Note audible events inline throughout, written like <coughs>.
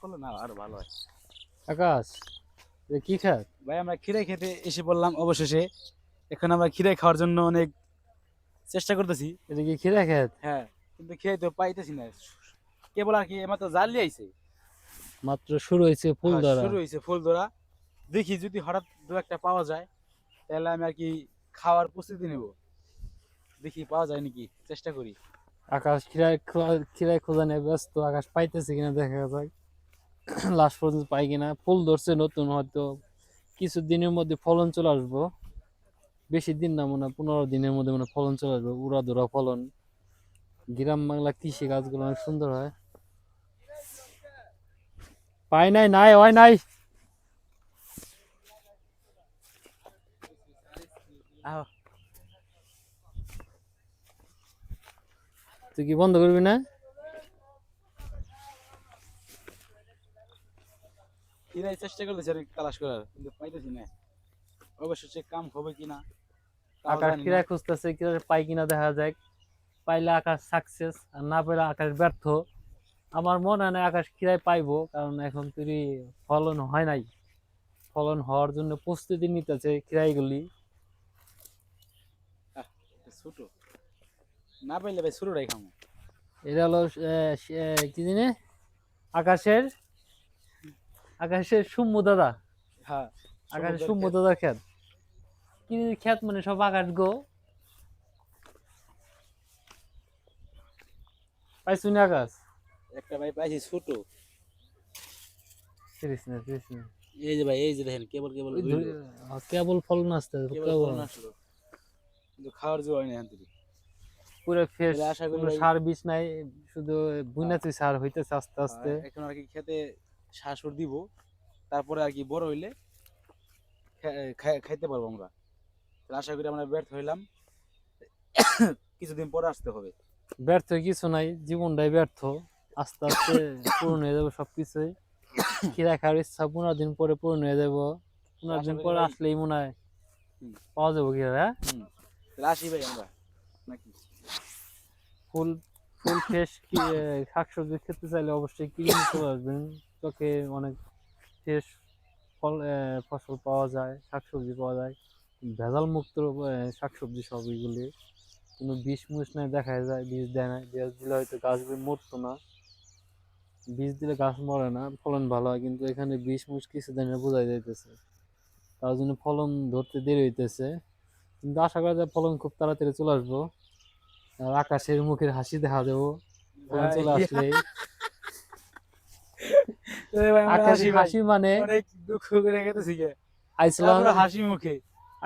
করলে না আরও ভালো হয়। আকাশ কি খাত ভাই আমরা খিরে খেতে এসে অবশেষে। এখন আমরা খাওয়ার জন্য অনেক চেষ্টা করতেছি। এটা কি খিরা খেত? হ্যাঁ কিন্তু খেয়ে তো পাইতেছি না। কেবল আর কি আইছে। মাত্র শুরু হয়েছে ফুল হ্যাঁ, ধরা শুরু হয়েছে ফুল ধরা দেখি যদি হঠাৎ দু একটা পাওয়া যায় তাহলে আমি আর কি খাওয়ার প্রস্তুতি নেব। দেখি পাওয়া যায় নাকি চেষ্টা করি। আকাশ খিরায় খিরায় খোঁজা নিয়ে ব্যস্ত। আকাশ পাইতেছে কিনা দেখা যাক। <clears throat> লাস্ট পর্যন্ত পাই কিনা, ফুল ধরছে নতুন হয়তো। কিছু দিনের মধ্যে ফলন চলে আসব। বেশি দিন না মনে হয়, পনেরো দিনের মধ্যে মানে ফলন চলে আসবে, উড়া ধরা ফলন। গ্রাম বাংলা কৃষি কাজগুলো অনেক সুন্দর হয়। পাই নাই নাই, হয় নাই। তুই কি বন্ধ করবি না? এরাই চেষ্টা করতেছে আর তালাশ করার কিন্তু পাইতেছি না। অবশ্য সে কাম হবে কিনা আকাশ কিরা খুঁজতেছে কিরা পাই কিনা দেখা যায় পাইলে আকাশ সাকসেস আর না পাইলে আকাশ ব্যর্থ। আমার মনে হয় না আকাশ কিরায় পাইবো কারণ এখন তুই ফলন হয় নাই। ফলন হওয়ার জন্য প্রস্তুতি নিতেছে কিরাইগুলি। ছোট। না পাইলে ভাই ছোটটাই খামো। এটা হলো কি জানি? আকাশের আকাশের সুম্মু দাদা। হ্যাঁ সুম্মু ক্ষেত। দাদা খেত কি? খেত মানে সব আকাশ গো। পাইছু না আকাশ? একটা ভাই পাইছি ছোট। না না এই যে ভাই এই যে দেখেন কেবল কেবল আহ, কেবল ফলন আসতে কেবল কিন্তু খাওয়ার জো হয় না এখান থেকে। পুরো ফ্রেশ আশা করি সার বিষ নাই শুধু বুনাতে সার হইতেছে আস্তে আস্তে। এখন আর কি খেতে শাশুর দিব তারপরে আর কি বড় হইলে খাইতে পারব আমরা। আশা করি আমরা ব্যর্থ হইলাম। কিছুদিন পরে আসতে হবে। ব্যর্থ কিছু নাই জীবনটাই ব্যর্থ। আস্তে আস্তে <coughs> পূরণ হয়ে যাবে সবকিছুই। খিরা খাওয়ার ইচ্ছা পনেরো দিন পরে পূরণ হয়ে যাব। পনেরো দিন পরে আসলেই মনে হয় পাওয়া যাব কি হ্যাঁ? আসি ভাই আমরা। নাকি? ফুল ফুল ফ্রেশ কি শাকসবজি খেতে চাইলে অবশ্যই কিনে চলে আসবেন। চোখে অনেক ফ্রেশ ফল ফসল পাওয়া যায় শাকসবজি পাওয়া যায়। ভেজাল মুক্ত শাকসবজি সব এগুলি। কোনো বিষ মুষ নাই দেখা যায় বীজ দেয় না বীজ দিলে হয়তো গাছগুলি মরতো না। বীজ দিলে গাছ মরে না ফলন ভালো হয় কিন্তু এখানে বিষ মুষ কিছু দেয় না বোঝাই যাইতেছে। তার জন্য ফলন ধরতে দেরি হইতেছে। কিন্তু আশা করা যায় ফলন খুব তাড়াতাড়ি চলে আসব। আর আকাশের মুখের হাসি দেখা দেবো। ফলন চলে আসলেই। <laughs> হাসি মানে দুঃখ করে গেতেছি গে হাসি মুখে।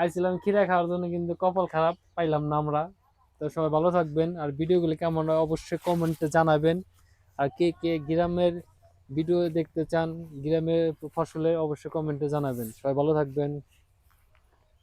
আইছিলাম খিরা খাওয়ার জন্য কিন্তু কপাল খারাপ পাইলাম না আমরা। তো সবাই ভালো থাকবেন। আর ভিডিও ভিডিওগুলি কেমন হয় অবশ্যই কমেন্টে জানাবেন। আর কে কে গ্রামের ভিডিও দেখতে চান গ্রামের ফসলে অবশ্যই কমেন্টে জানাবেন। সবাই ভালো থাকবেন।